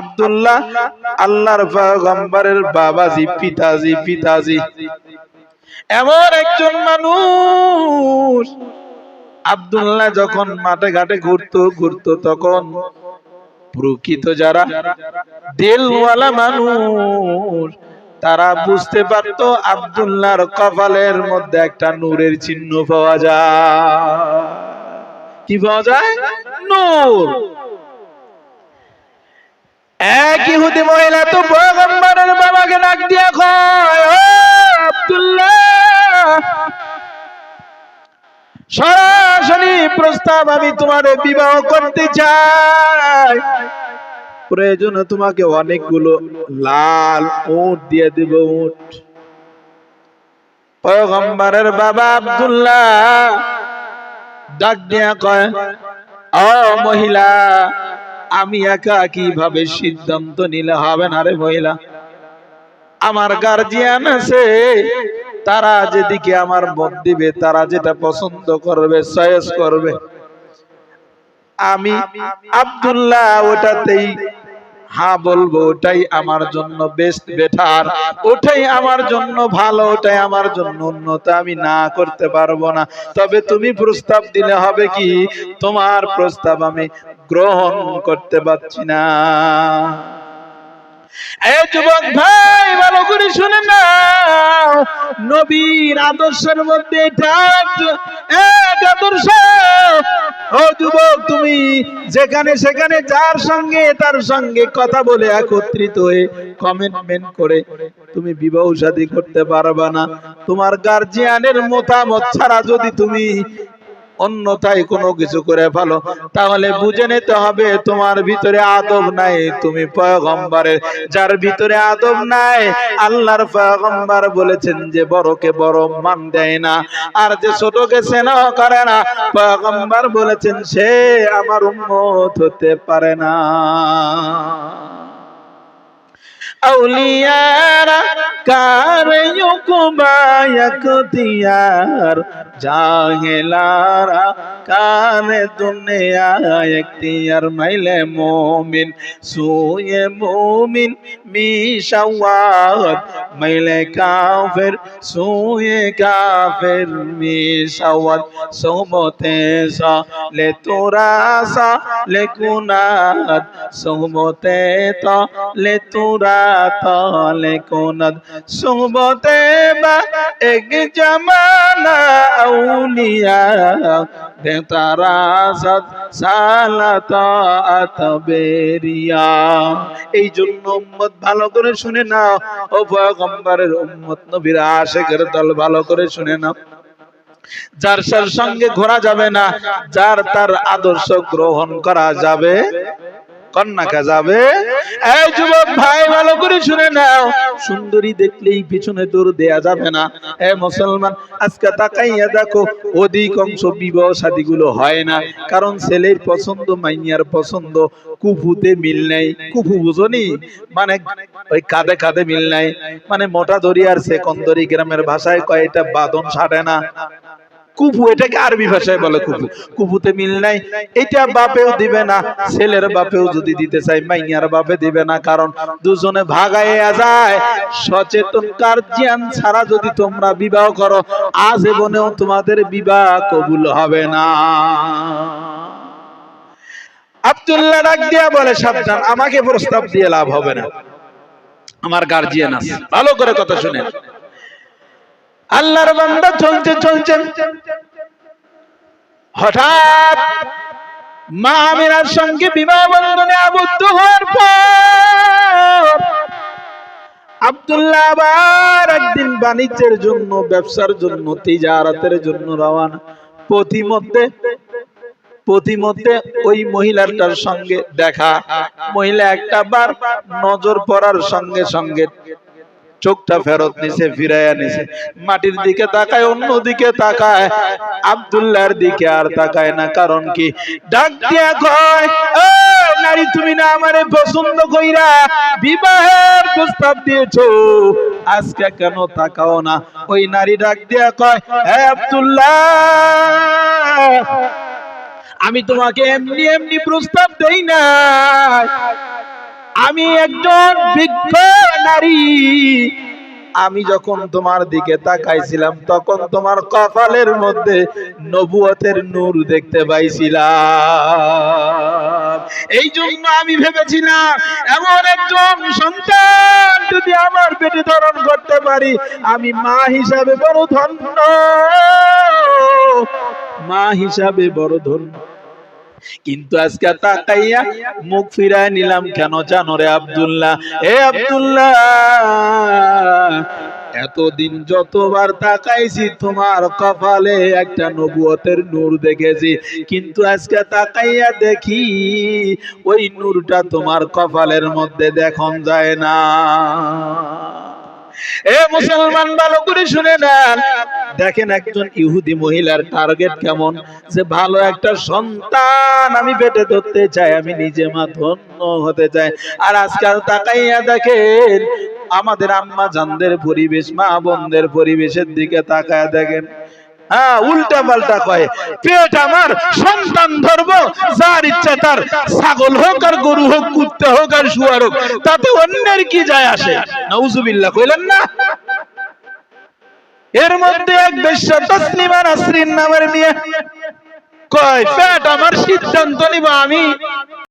আব্দুল্লাহ, আল্লাহর পয়গম্বরের বাবাজি, পিতাজি পিতাজি। এমন একজন মানুষ, আব্দুল্লাহ যখন মাঠে ঘাটে ঘুরতো ঘুরতো তখন প্রকৃত যারা দিলওয়ালা মানুষ, তারা বুঝতে পারতো আব্দুল্লাহর কপালের মধ্যে একটা নূরের চিহ্ন পাওয়া যায়। কি পাওয়া যায়? নূর। এক ইহুদি মহিলা তো পয়গম্বরের বাবাকে ডাক দিয়া কয়, ও আব্দুল্লাহ, সরাসরি প্রস্তাব আমি তোমার বিবাহ করতে চাই। প্রয়োজনে তোমাকে অনেকগুলো লাল উট দিয়ে দেব, উট। পয়গম্বরের বাবা আব্দুল্লাহ ডাক দিয়া কয়, ও মহিলা আমি একা কীভাবে সিদ্ধান্ত নিলে হবে না রে মহিলা? আমার গার্জিয়ান আছে, তারা যেদিকে আমার মত দিবে, তারা যেটা পছন্দ করবে সয়েস করবে। আমি আব্দুল্লাহ ওটাতেই হ্যাঁ বলব, ওটাই আমার জন্য বেস্ট বেটার ওটাই আমার জন্য ভালো, ওটাই আমার জন্য উন্নত। আমি না করতে পারব না। তবে তুমি প্রস্তাব দিলে হবে কি? তোমার প্রস্তাব আমি গ্রহণ করতে পারছি না। এই যুবক ভাই, ভালো করে শুনে নাও। নবীর আদর্শের মধ্যে এটা আদর্শ। ও যুবক, তুমি যেখানে সেখানে যার সঙ্গে তার সঙ্গে কথা বলে একত্রিত হয়ে কমিটমেন্ট করে তুমি বিবাহ শাদী করতে পারবা না। তোমার গার্জিয়ানের মতামত ছাড়া যদি তুমি অন্যথায় কোনো কিছু করে ফেলো। তাহলে বুঝে নিতে হবে তোমার ভিতরে আদব নাই, তুমি পয়গম্বরের। যার ভিতরে আদব নাই, আল্লাহর পয়গম্বর বলেছেন যে বড়কে বড় মান দেয় না, আর যে ছোটকে স্নেহ করে না, পয়গম্বর বলেছেন সে আমার উম্মত হতে পারে না। আউলিয়ারা কার ইউকুবা ইখতিয়ার জাহেলারা কার দুনিয়া ইখতিয়ার মাইলে মুমিন সুয়ে মুমিন, মিশাওয়াত। মাইলে কাফের সুয়ে কাফের, মিশাওয়াত। সোমতে সা লে তোরা সা লে কুনাত। সোমতে তা লে তোরা, তালে কোনাদ সুবতে বা এক জামানা আউলিয়া দে তারা সাত সালাতা আতবেরিয়া এই জন্য উম্মত ভালো করে শুনে নাও, ও পয়গম্বরের উম্মত নবীর আশেকের দল ভালো করে শুনে নাও। যার সার সঙ্গে ঘোরা যাবে না, যার তার আদর্শ গ্রহণ করা যাবে, কন্যাকা যাবে এই যুবক ভাই, ভালো করে শুনে নাও। সুন্দরী দেখলেই পিছনে দৌড় দেয়া যাবে না। এ মুসলমান, আজকে তাকাইয়া দেখো অধিকাংশ বিবাহ হয় না। কারণ ছেলের পছন্দ, মাইয়ার পছন্দ, কুফুতে মিল নাই। কুফু বুঝনি মানে ওই কাঁধে কাঁধে মিল নাই। মানে মোটা দড়ি আর সেকন্দরি গ্রামের ভাষায় কয়, এটা বাদন সাড়ে না। কুফু এটাকে আরবি ভাষায় বলে কুফু কুফুতে মিল নাই, এটা বাপেও দিবে না, ছেলের বাপেও যদি দিতে চাই মাইয়ার বাপে দিবে না, কারণ দুজনে ভাগাইয়া যায়। সচেতন গার্জিয়ান ছাড়া যদি তোমরা বিবাহ করো, আজীবনেও তোমাদের বিবাহ কবুল হবে না। আব্দুল্লাহ ডাক দিয়া বলে, সাবধান, আমাকে প্রস্তাব দিয়ে লাভ হবে না। আমার গার্জিয়ান আছে। ভালো করে কথা শুনেন। আল্লাহর বান্দা চলছে চলছে হঠাৎ মা আমিনার সঙ্গে বিবাহ বন্ধনে আবদ্ধ হওয়ার পর আব্দুল্লাহ আবার একদিন বাণিজ্যের জন্য, ব্যবসার জন্য, তিজারাতের জন্য রওয়ানা প্রতিমধ্যে প্রতিমধ্যে ওই মহিলাটার সঙ্গে দেখা। মহিলা একটা বার নজর পড়ার সঙ্গে সঙ্গে চোখটা ফেরত নিছে, ফিরাইয়া নিছে। মাটির দিকে তাকায় অন্য দিকে তাকায়। আব্দুল্লাহর দিকে আর তাকায় না। কারণ কি? ডাক দিয়া কয়, "ও নারী, তুমি না আমারে পছন্দ কইরা বিবাহের প্রস্তাব দিয়েছ? আজকে কেন তাকাও না? ওই নারী ডাক দিয়া কয়, হে আব্দুল্লাহ, আমি তোমাকে এমনি এমনি প্রস্তাব দেই না আমি একজন বৃক্ষ নারী। আমি যখন তোমার দিকে তাকাইছিলাম, তখন তোমার কপালের মধ্যে নবুয়তের নূর দেখতে পাইছিলাম। এই জন্য আমি ভেবেছিলাম, এমন একজন সন্তান যদি আমার পেটে ধারণ করতে পারি, আমি মা হিসাবে বড় ধন্য। মা হিসাবে বড় ধন্য। কিন্তু আজকে তাকাইয়া মুখ ফিরায় নিলাম কেন জানো রে আব্দুল্লাহ? এ আব্দুল্লাহ, এতদিন যতবার তাকাইছি তোমার কপালে একটা নবুয়তের নূর দেখেছি, কিন্তু আজকে তাকাইয়া দেখি ওই নূরটা তোমার কপালের মধ্যে দেখন যায় না। এ মুসলমান ভালো করে শুনে নেন। দেখেন একজন ইহুদি মহিলার টার্গেট কেমন? যে ভালো একটা সন্তান আমি পেটে ধরতে চাই, আমি নিজে মা ধন্য হতে চাই। আর আজকাল তাকাইয়া দেখেন, আমাদের আম্মা জানদের পরিবেশ মা বোনদের পরিবেশের দিকে তাকায় দেখেন। হ্যাঁ উল্টা পাল্টা কয়। পেট আমার সন্তান ধরবো, যার ইচ্ছা তার ছাগল হোক আর গরু হোক, কুত্তে হোক আর শুয়ার হোক, তাতে অন্যের কি যায় আসে? নাউজুবিল্লাহ, কইলেন না? এর মধ্যে এক বেশ্য তসলিমা নাসরিন নামের মেয়ে। কয়, পেট আমার সিদ্ধান্ত নিব আমি।